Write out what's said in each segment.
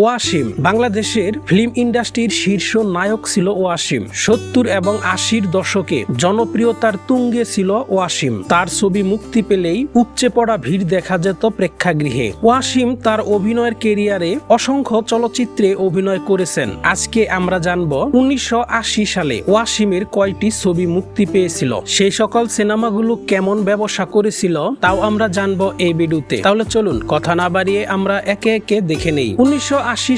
ওয়াসিম, বাংলাদেশের ফিল্ম ইন্ডাস্ট্রির শীর্ষ নায়ক ছিল ওয়াসিম। সত্তর এবং আশির দশকে জনপ্রিয়তার তুঙ্গে ছিল ওয়াসিম। তার ছবি মুক্তি পেলেই উপচে পড়া ভিড় দেখা যেত প্রেক্ষাগৃহে। ওয়াসিম তার অভিনয়ের কেরিয়ারে অসংখ্য চলচ্চিত্রে অভিনয় করেছেন। আজকে আমরা জানব উনিশশো আশি সালে ওয়াসিমের কয়টি ছবি মুক্তি পেয়েছিল। সেই সকল সিনেমাগুলো কেমন ব্যবসা করেছিল তাও আমরা জানব এই ভিডিওতে। তাহলে চলুন, কথা না বাড়িয়ে আমরা একে একে দেখে নেই। উনিশশো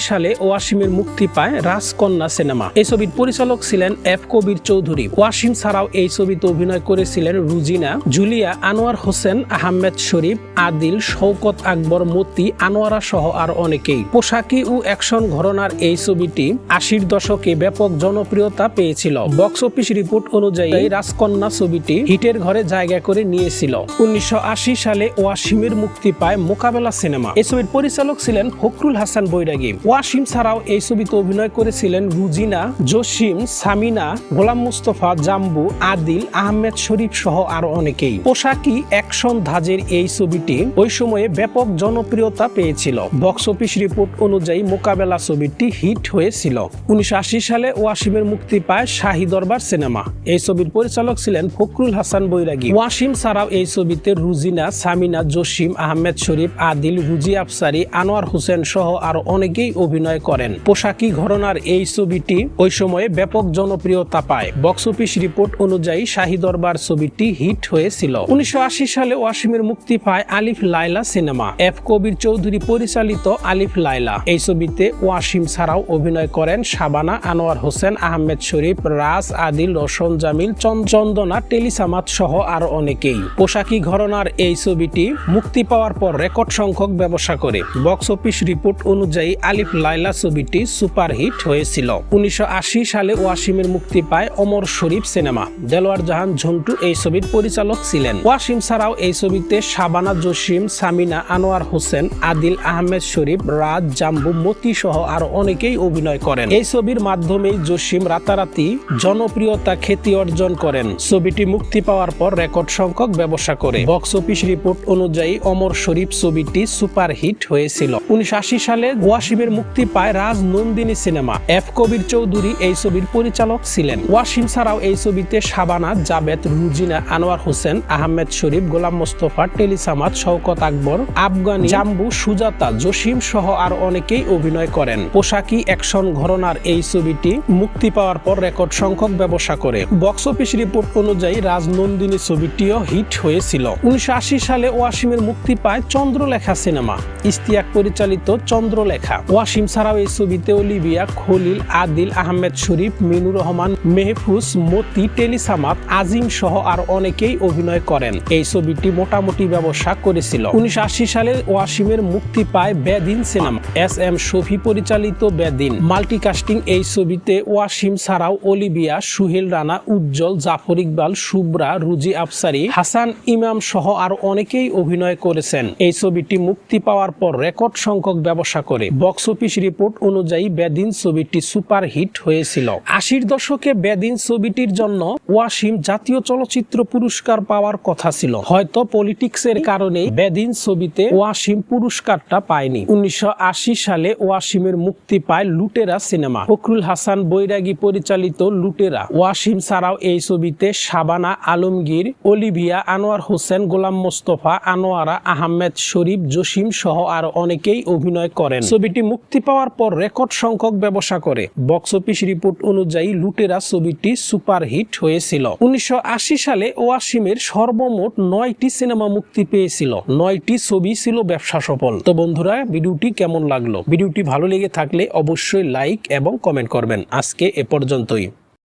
সালে ওয়াসিমের মুক্তি পায় রাজকন্যা সিনেমা। এই ছবির পরিচালক ছিলেন এফ কবির চৌধুরী। ওয়াসিম ছাড়াও এই ছবিতে অভিনয় করেছিলেন রুজিনা, জুলিয়া, আনোয়ার হোসেন, আহমেদ শরীফ, আদিল, শওকত আকবর, মতি, আনোয়ারা সহ আর অনেকেই। পোশাকি ও অ্যাকশন ঘরনার এই ছবিটি আশির দশকে ব্যাপক জনপ্রিয়তা পেয়েছিল। বক্স অফিস রিপোর্ট অনুযায়ী এই রাজকন্যা ছবিটি হিটের ঘরে জায়গা করে নিয়েছিল। উনিশশো আশি সালে ওয়াসিমের মুক্তি পায় মোকাবেলা সিনেমা। এই ছবির পরিচালক ছিলেন ফখরুল হাসান বৈরাগী। ওয়াসিম ছাড়াও এই ছবিতে অভিনয় করেছিলেন রুজিনা, জসিম, সামিনা, গোলাম মুস্তফা, জাম্বু, আদিল, আহমেদ শরীফ সহ আরও অনেকেই। পোশাকি অ্যাকশন ধাজের এই ছবিটি। ওই সময়ে ব্যাপক জনপ্রিয়তা পেয়েছিল। বক্স অফিস রিপোর্ট অনুযায়ী মোকাবেলা ছবিটি হিট হয়েছিল। উনিশশো আশি সালে ওয়াসিমের মুক্তি পায় শাহী দরবার সিনেমা। এই ছবির পরিচালক ছিলেন ফখরুল হাসান বৈরাগী। ওয়াসিম ছাড়াও এই ছবিতে রুজিনা, সামিনা, জসিম, আহমেদ শরীফ, আদিল, রুজি আফসারি, আনোয়ার হোসেন সহ আরও অনেকেই অভিনয় করেন। পোশাকি ঘরনার এই ছবিটি ওই সময়ে ব্যাপক জনপ্রিয়তা পায়। বক্স অফিস রিপোর্ট অনুযায়ী শাহী দরবার ছবিটি হিট হয়েছিল। উনিশশো আশি সালে ওয়াসিমের মুক্তি পায় আলিফ লাইলা সিনেমা। এফ কবির চৌধুরী পরিচালিত আলিফ লাইলা এই ছবিতে ওয়াসিম ছাড়াও অভিনয় করেন শাবানা আনোয়ার হোসেন, আহমেদ শরীফ, রাজ আদিল, রোশন জামিল চন- চন্দনা টেলিসামাত সহ আরও অনেকেই। পোশাকি ঘরনার এই ছবিটি মুক্তি পাওয়ার পর রেকর্ড সংখ্যক ব্যবসা করে। বক্স অফিস রিপোর্ট অনুযায়ী আলিফ লাইলা ছবিটি সুপারহিট হয়েছিল। উনিশশো সালে ওয়াসিমের মুক্তি পায় অমর শরীফ সিনেমা। দেলোয়ার জাহান ঝন্টু এই ছবির পরিচালক ছিলেন। ওয়াসিম ছাড়াও এই ছবিতে শাবানা জসিম, সামিনা আনোয়ার হোসেন, আদিল আহমেদ শরীফ, রাজ জাম্বু, মতি সহ আরও অনেকেই অভিনয় করেন। এই ছবির মাধ্যমেই জসিম রাতারাতি জনপ্রিয়তা খ্যাতি অর্জন করেন। ছবিটি মুক্তি পাওয়ার পর রেকর্ড সংখ্যক ব্যবসা করে। বক্স অফিস রিপোর্ট অনুযায়ী অমর শরীফ ছবিটি সুপারহিট হয়েছিল। উনিশশো আশি সালে ওয়াসিমের মুক্তি পায় রাজ নন্দিনী সিনেমা। এফ কবির চৌধুরী এই ছবির পরিচালক ছিলেন। ওয়াসিম ছাড়াও এই ছবিতে শাবানা, জাবেদ, রুজিনা, আনোয়ার হোসেন, আহমেদ শরীফ, গোলাম মোস্তফা টেলিসামাত শওকত আকবর, আফগানি, জাম্বু, সুজাতা, জসিম সহ আর অনেকেই অভিনয় করেন। পোশাকি অ্যাকশন ঘরনার এই ছবিটি মুক্তি পাওয়ার পর রেকর্ড সংখ্যক ব্যবসা করে। বক্স অফিস রিপোর্ট অনুযায়ী রাজনন্দিনী ছবিটিও হিট হয়েছিল। উনিশশো সালে ওয়াসিমের মুক্তি পায় চন্দ্রলেখা সিনেমা। ইস্তিয়াক পরিচালিত চন্দ্রলেখা ওয়াসিম ছাড়াও এই ছবিতে অলিভিয়া খলিল, আদিল আহমেদ শরীফ, মিনুর রহমান, মেহফুজ, মতি, টেলিসামাত, আজিম সহ আর অনেকেই অভিনয় করেন। এই ছবিটি মোটামুটি ব্যবসা করেছিল। উনিশশো আশি সালে ওয়াসিমের মুক্তি পায় বেদিন সিনেমা। এস এম শফি পরিচালিত বেদিন। মাল্টিকাস্টিং এই ছবিতে ওয়াসিম ছাড়াও অলিভিয়া, সুহেল রানা, উজ্জ্বল, জাফর ইকবাল, শুভ্রা, রুজি আফসারি, হাসান ইমাম সহ আর অনেকেই অভিনয় করেছেন। এই ছবিটি মুক্তি পাওয়ার পর রেকর্ড সংখ্যক ব্যবসা করে। বক্স অফিস রিপোর্ট অনুযায়ী বেদিন ছবিটি সুপার হিট হয়েছিল। আশির দশকে বেদিন ছবিটির জন্য ওয়াসিম জাতীয় চলচ্চিত্র পুরস্কার পাওয়ার কথা ছিল। হয়তো পলিটিক্সের কারণে বেদিন ছবিতে ওয়াসিম পুরস্কারটা পায়নি। উনিশশো সালে ওয়াসিমের মুক্তি পায় লুটেরা সিনেমা। ফখরুল হাসান বৈরাগী পরিচালিত লুটেরা। ওয়াসিম ছাড়াও এই ছবিতে শাবানা আলমগীর, অলিভিয়া আনোয়ার হোসেন, গোলাম মোস্তফা, আনোয়ারা আহমেদ শরীফ, জসিম সহ আর অনেকেই অভিনয় করেন। ছবিটি মুক্তি পাওয়ার পর রেকর্ড সংখ্যক ব্যবসা করে। বক্স অফিস রিপোর্ট অনুযায়ী লুটেরা ছবিটি সুপারহিট হয়েছিল। উনিশশো আশি সালে ওয়াসিমের সর্বমোট নয়টি সিনেমা মুক্তি পেয়েছিল। নয়টি ছবি ছিল ব্যবসা সফল। তো বন্ধুরা, ভিডিওটি কেমন লাগল? ভিডিওটি ভালো লেগে থাকলে অবশ্যই লাইক এবং কমেন্ট করবেন। আজকে এ পর্যন্তই।